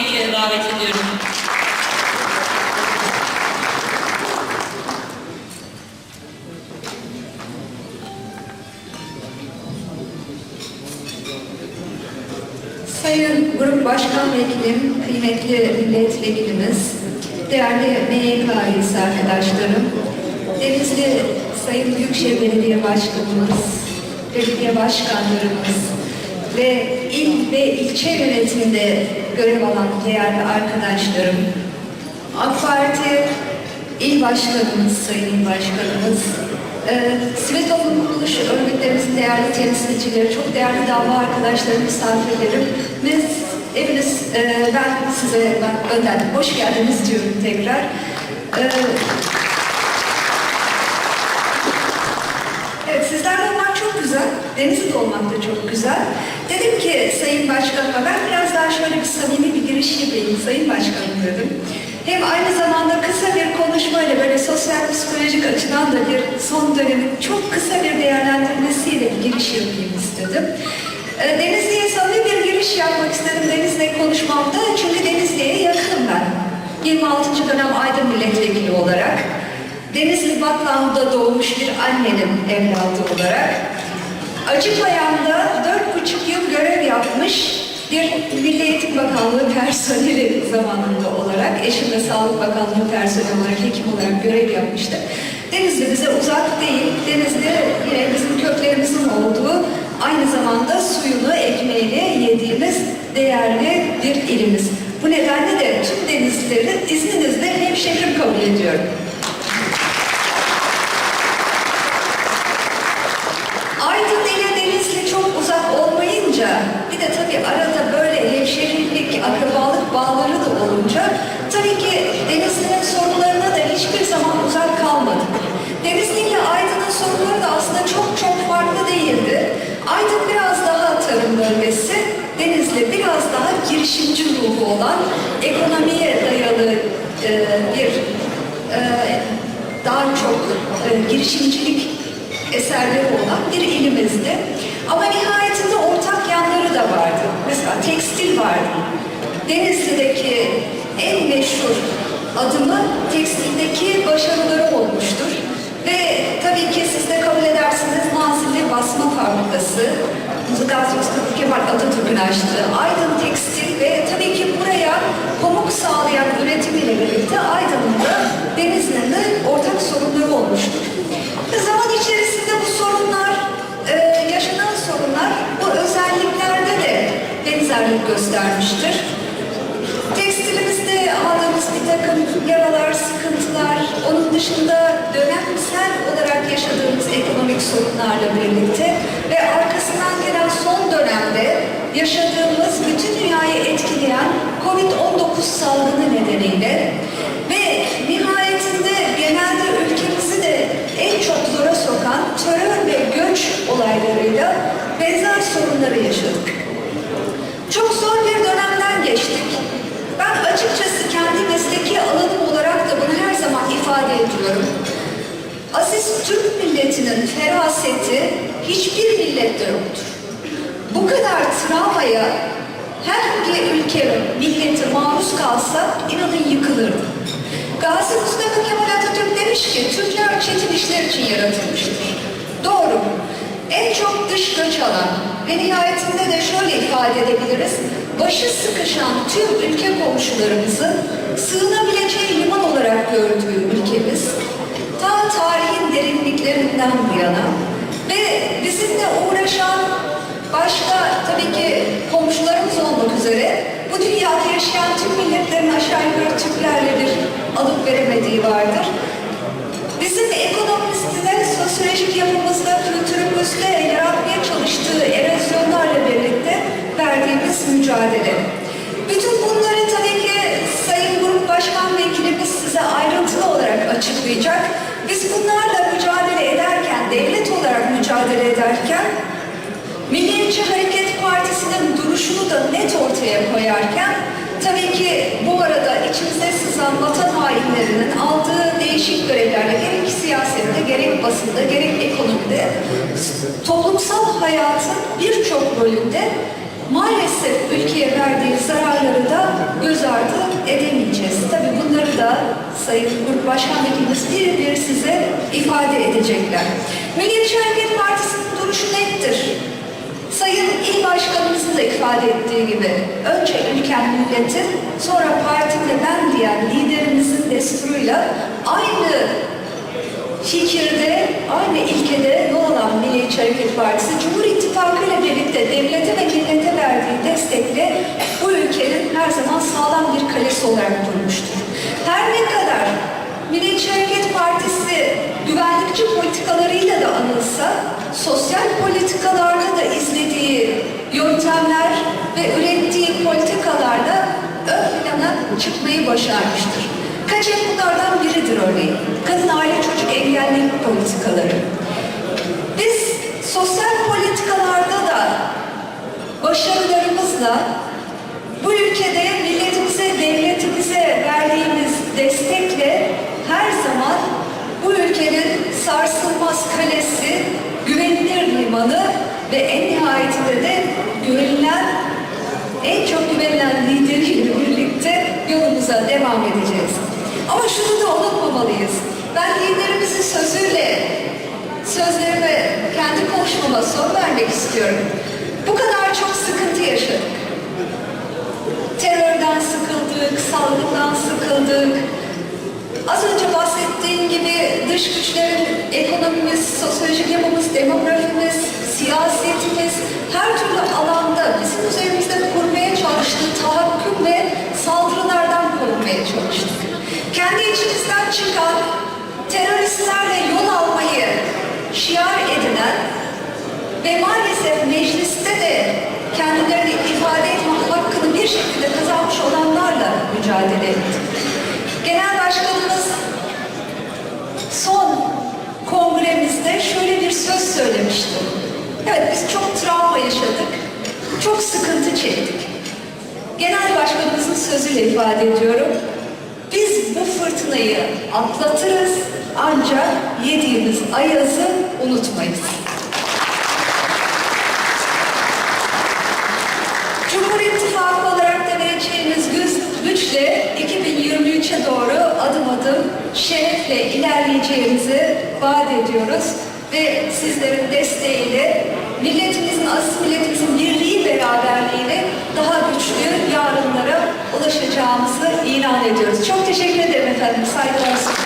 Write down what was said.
içeri davet ediyorum. Sayın Grup Başkan Vekilim, kıymetli milletvekilimiz, değerli MYK'yız arkadaşlarım, Denizli Sayın Büyükşehir Belediye Başkanımız, belediye başkanlarımız ve il ve ilçe yönetiminde görev alan değerli arkadaşlarım, AK Parti İl Başkanımız, Sayın Başkanımız, e, sivil toplum kuruluş örgütlerimizin değerli temsilcileri, çok değerli dava arkadaşlarım, misafirlerim, biz hepiniz, e, ben size ben önden hoş geldiniz diyorum tekrar. E, Evet, sizlerle olmak çok güzel. Denizli'de olmak da çok güzel. Dedim ki Sayın Başkanıma, ben biraz daha şöyle bir samimi bir giriş yapayım Sayın Başkanım dedim. Hem aynı zamanda kısa bir konuşmayla böyle sosyal psikolojik açıdan da bir son dönemin çok kısa bir değerlendirmesiyle bir giriş yapayım istedim. Ee, Denizli'ye samimi bir giriş yapmak istedim Denizli konuşmamda. Çünkü Denizli'ye yakınım ben. 26. dönem Aydın Milletvekili olarak. Denizli Batlam'da doğmuş bir annenin evladı olarak Acıpayam'da buçuk yıl görev yapmış bir Milli Eğitim Bakanlığı personeli zamanında olarak, eşim de Sağlık Bakanlığı personeli olarak, hekim olarak görev yapmıştı. Denizli bize uzak değil, Denizli yine bizim köklerimizin olduğu, aynı zamanda suyunu, ekmeğini yediğimiz değerli bir ilimiz. Bu nedenle de tüm denizlileri de izninizle hemşehrim kabul ediyorum. Girişimci ruhu olan, ekonomiye dayalı e, bir e, daha çok e, girişimcilik eserleri olan bir ilimizdi. Ama nihayetinde ortak yanları da vardı. Mesela tekstil vardı. Denizli'deki en meşhur adımı tekstildeki başarıları olmuştur. Ve tabii ki siz de kabul edersiniz Nazilli Basma Fabrikası, Gazi Mustafa Kemal Atatürk'ün açtığı Aydın Tekstil ve tabii ki buraya pamuk sağlayan üretimiyle birlikte Aydın'ın da Denizli'nin de ortak sorunları olmuştur. Zaman içerisinde bu sorunlar, e, yaşanan sorunlar bu özelliklerde de benzerlik göstermiştir. Tekstilimizde aldığımız bir takım yaralar, sıkıntılar, onun dışında dönemsel olarak yaşadığımız ekonomik sorunlarla birlikte ve arkasından gelen son dönemde yaşadığımız bütün dünyayı etkileyen COVID-19 salgını nedeniyle ve nihayetinde genelde ülkemizi de en çok zora sokan terör ve göç olaylarıyla benzer sorunları yaşadık. Çok zor bir dönemden geçtik. Ben açıkçası kendi mesleki alanım olarak da bunu her zaman ifade ediyorum. Aziz Türk milletinin feraseti hiçbir millette yoktur. Bu kadar travmaya hangi ülke, milleti maruz kalsa inanın yıkılırdı. Gazi Mustafa Kemal Atatürk demiş ki Türkler çetin işler için yaratılmıştır. Doğru. En çok dış göç alan ve nihayetinde de şöyle ifade edebiliriz. Başı sıkışan tüm ülke komşularımızın sığınabileceği liman olarak gördüğü ülkemiz ta tarihin derinliklerinden bu yana ve bizimle uğraşan komşularımız olmak üzere bu dünyada yaşayan tüm milletlerin aşağı yukarı Türklerle bir alıp veremediği vardır. Bizim ekonomimizde, sosyolojik yapımızda, kültürümüzde yaratmaya çalıştığı erozyonlarla birlikte verdiğimiz mücadele. Bütün bunları tabii ki Sayın Grup Başkan Vekilimiz size ayrıntılı olarak açıklayacak. Biz bunlarla mücadele ederken, devlet olarak mücadele ederken Milliyetçi Hareket Partisi'nin duruşunu da net ortaya koyarken tabii ki bu arada içimize sızan vatan hainlerinin aldığı değişik görevlerle gerek siyasette, gerek basında, gerek ekonomide toplumsal hayatın birçok bölümde maalesef ülkeye verdiği zararları da göz ardı edemeyeceğiz. Tabii bunları da Sayın Başkan Vekilimiz bir bir size ifade edecekler. Milliyetçi Hareket Partisi'nin duruşu nettir. Sayın İl Başkanımızın da ifade ettiği gibi önce ülken milletin sonra partim ve ben diyen liderimizin desturuyla aynı fikirde, aynı ilkede yol alan Milliyetçi Hareket Partisi, Cumhur İttifakı ile birlikte devlete ve millete verdiği destekle bu ülkenin her zaman sağlam bir kalesi olarak durmuştur. Her ne kadar Milliyetçi Hareket Partisi güvenlikçi politikalarıyla da anılsa, sosyal politikalarda da izlediği yöntemler ve ürettiği politikalarla ön plana çıkmayı başarmıştır. Kaçak bunlardan biridir örneğin. Kadın aile çocuk engelli politikaları. Biz sosyal politikalarda da başarılarımızla bu ülkede milletimize, devletimize verdiğimiz destekle her zaman bu ülkenin sarsılmaz kalesi, limanı ve en nihayetinde de güvenilen, en çok güvenilen lideriyle birlikte yolumuza devam edeceğiz. Ama şunu da unutmamalıyız. Ben liderimizin sözüyle sözlerime, kendi konuşmama son vermek istiyorum. Bu kadar çok sıkıntı yaşadık. Terörden sıkıldık, salgından sıkıldık. Az önce bahsettiğim gibi dış güçlerin ekonomimiz, sosyolojik yapımız, demografimiz, siyasetimiz her türlü alanda bizim üzerimizde kurmaya çalıştığı tahakküm ve saldırılardan korunmaya çalıştık. Kendi içimizden çıkan teröristlerle yol almayı şiar edinen ve maalesef mecliste de kendilerini ifade etme hakkını bir şekilde kazanmış olanlarla mücadele ettik. Genel Başkanımız son kongremizde şöyle bir söz söylemişti. Evet biz çok travma yaşadık, çok sıkıntı çektik. Genel Başkanımızın sözüyle ifade ediyorum. Biz bu fırtınayı atlatırız ancak yediğimiz ayazı unutmayız. Cumhur İttifakı olarak da vereceğimiz güç, güçle 2023'e doğru adım adım şerefle ilerleyeceğimizi vaat ediyoruz. Ve sizlerin desteğiyle milletimizin, aziz milletimizin birliği beraberliğiyle daha güçlü yarınlara ulaşacağımızı ilan ediyoruz. Çok teşekkür ederim efendim. Saygılar sunuyorum.